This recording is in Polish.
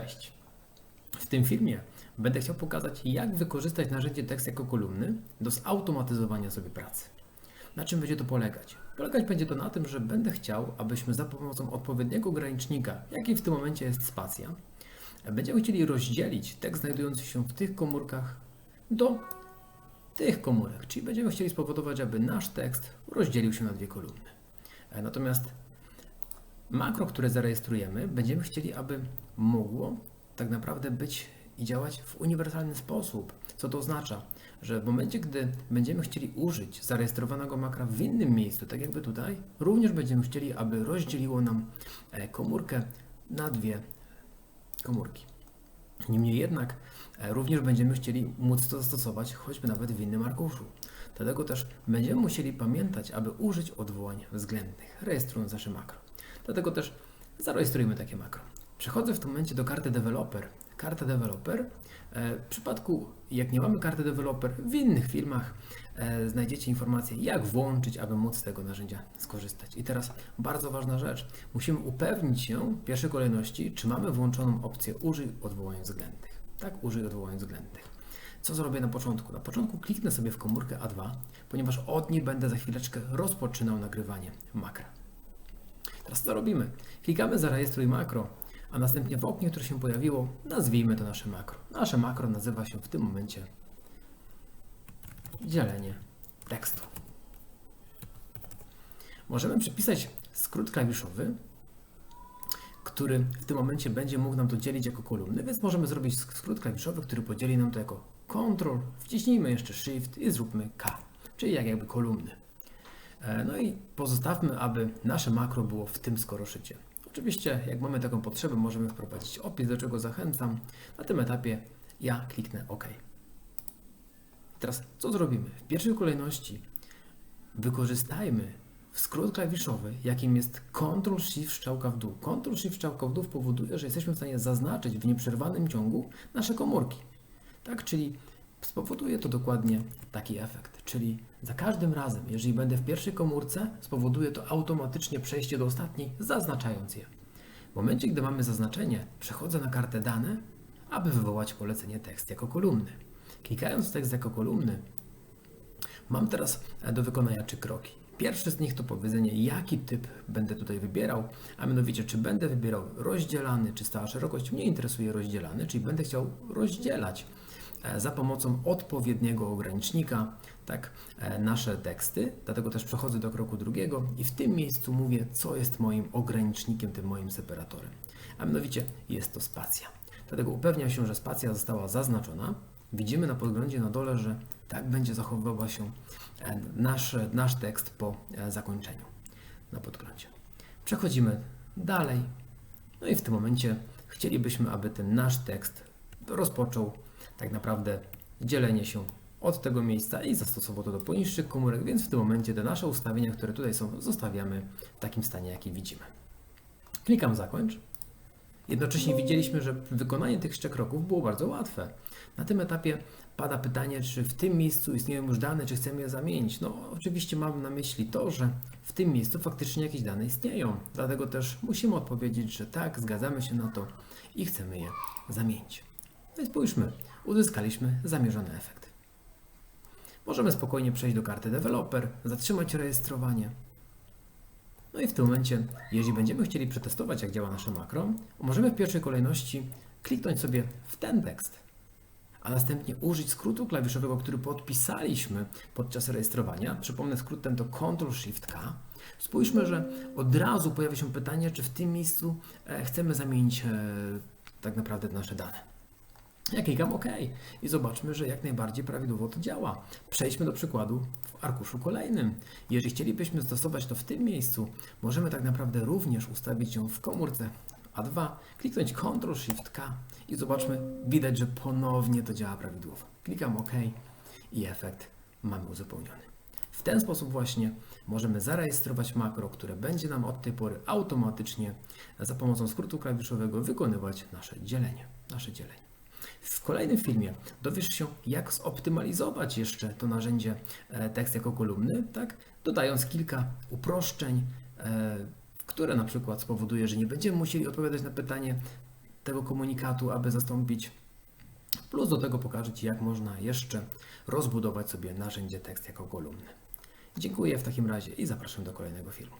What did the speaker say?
Cześć! W tym filmie będę chciał pokazać, jak wykorzystać narzędzie tekst jako kolumny do zautomatyzowania sobie pracy. Na czym będzie to polegać? Polegać będzie to na tym, że będę chciał, abyśmy za pomocą odpowiedniego ogranicznika, jaki w tym momencie jest spacja, będziemy chcieli rozdzielić tekst znajdujący się w tych komórkach do tych komórek, czyli będziemy chcieli spowodować, aby nasz tekst rozdzielił się na dwie kolumny. E, Natomiast makro, które zarejestrujemy, będziemy chcieli, aby mogło tak naprawdę być i działać w uniwersalny sposób. Co to oznacza? Że w momencie, gdy będziemy chcieli użyć zarejestrowanego makra w innym miejscu, tak jakby tutaj, również będziemy chcieli, aby rozdzieliło nam e, komórkę na dwie komórki. Niemniej jednak e, również będziemy chcieli móc to zastosować choćby nawet w innym arkuszu. Dlatego też będziemy musieli pamiętać, aby użyć odwołań względnych, rejestrując nasze makro. Dlatego też zarejestrujmy takie makro. Przechodzę w tym momencie do karty developer. Karta developer. e, W przypadku, jak nie mamy karty developer, w innych filmach e, znajdziecie informacje, jak włączyć, aby móc z tego narzędzia skorzystać. I teraz bardzo ważna rzecz. Musimy upewnić się w pierwszej kolejności, czy mamy włączoną opcję użyj odwołań względnych. Tak, użyj odwołań względnych. Co zrobię na początku? Na początku kliknę sobie w komórkę A2, ponieważ od niej będę za chwileczkę rozpoczynał nagrywanie makra. Teraz co robimy? Klikamy zarejestruj makro, a następnie w oknie, które się pojawiło, nazwijmy to nasze makro. Nasze makro nazywa się w tym momencie dzielenie tekstu. Możemy przypisać skrót klawiszowy, który w tym momencie będzie mógł nam to dzielić jako kolumny, więc możemy zrobić sk- skrót klawiszowy, który podzieli nam to jako Ctrl, wciśnijmy jeszcze Shift i zróbmy K, czyli jak jakby kolumny. E, No i pozostawmy, aby nasze makro było w tym skoroszycie. Oczywiście, jak mamy taką potrzebę, możemy wprowadzić opis, do czego zachęcam. Na tym etapie ja kliknę OK. Teraz co zrobimy? W pierwszej kolejności wykorzystajmy skrót klawiszowy, jakim jest Ctrl-Shift strzałka w dół. Ctrl-Shift strzałka w dół powoduje, że jesteśmy w stanie zaznaczyć w nieprzerwanym ciągu nasze komórki. Tak, czyli spowoduje to dokładnie taki efekt. Czyli za każdym razem, jeżeli będę w pierwszej komórce, spowoduje to automatycznie przejście do ostatniej, zaznaczając je. W momencie, gdy mamy zaznaczenie, przechodzę na kartę dane, aby wywołać polecenie tekst jako kolumny. Klikając tekst jako kolumny, Mam teraz do wykonania trzy kroki. Pierwszy z nich to powiedzenie, jaki typ będę tutaj wybierał, a mianowicie, czy będę wybierał rozdzielany, czy stała szerokość. Mnie interesuje rozdzielany, czyli będę chciał rozdzielać za pomocą odpowiedniego ogranicznika tak, e, nasze teksty. Dlatego też przechodzę do kroku drugiego i w tym miejscu mówię, co jest moim ogranicznikiem, tym moim separatorem. A mianowicie jest to spacja. Dlatego upewniam się, że spacja została zaznaczona. Widzimy na podglądzie na dole, że tak będzie zachowywała się e, nasz, nasz tekst po e, zakończeniu na podglądzie. Przechodzimy dalej. No i w tym momencie chcielibyśmy, aby ten nasz tekst rozpoczął tak naprawdę dzielenie się od tego miejsca i zastosował to do poniższych komórek, więc w tym momencie te nasze ustawienia, które tutaj są, zostawiamy w takim stanie, jaki widzimy. Klikam zakończ. Jednocześnie widzieliśmy, że wykonanie tych trzech kroków było bardzo łatwe. Na tym etapie pada pytanie, czy w tym miejscu istnieją już dane, czy chcemy je zamienić. No, oczywiście mam na myśli to, że w tym miejscu faktycznie jakieś dane istnieją. Dlatego też musimy odpowiedzieć, że tak, zgadzamy się na to i chcemy je zamienić. No i spójrzmy, uzyskaliśmy zamierzony efekt. Możemy spokojnie przejść do karty developer, zatrzymać rejestrowanie. No i w tym momencie, jeżeli będziemy chcieli przetestować, jak działa nasze makro, możemy w pierwszej kolejności kliknąć sobie w ten tekst, a następnie użyć skrótu klawiszowego, który podpisaliśmy podczas rejestrowania. Przypomnę, skrót ten to Ctrl-Shift-K. Spójrzmy, że od razu pojawia się pytanie, czy w tym miejscu e, chcemy zamienić e, tak naprawdę nasze dane. Ja klikam OK i zobaczmy, że jak najbardziej prawidłowo to działa. Przejdźmy do przykładu w arkuszu kolejnym. Jeżeli chcielibyśmy stosować to w tym miejscu, możemy tak naprawdę również ustawić ją w komórce A2, kliknąć Ctrl-Shift-K i zobaczmy, widać, że ponownie to działa prawidłowo. Klikam OK i efekt mamy uzupełniony. W ten sposób właśnie możemy zarejestrować makro, które będzie nam od tej pory automatycznie za pomocą skrótu klawiszowego wykonywać nasze dzielenie. Nasze dzielenie. W kolejnym filmie dowiesz się, jak zoptymalizować jeszcze to narzędzie e, tekst jako kolumny, tak? dodając kilka uproszczeń, e, które na przykład spowoduje, że nie będziemy musieli odpowiadać na pytanie, tego komunikatu, aby zastąpić. Plus do tego pokażę Ci, jak można jeszcze rozbudować sobie narzędzie tekst jako kolumny. Dziękuję w takim razie i zapraszam do kolejnego filmu.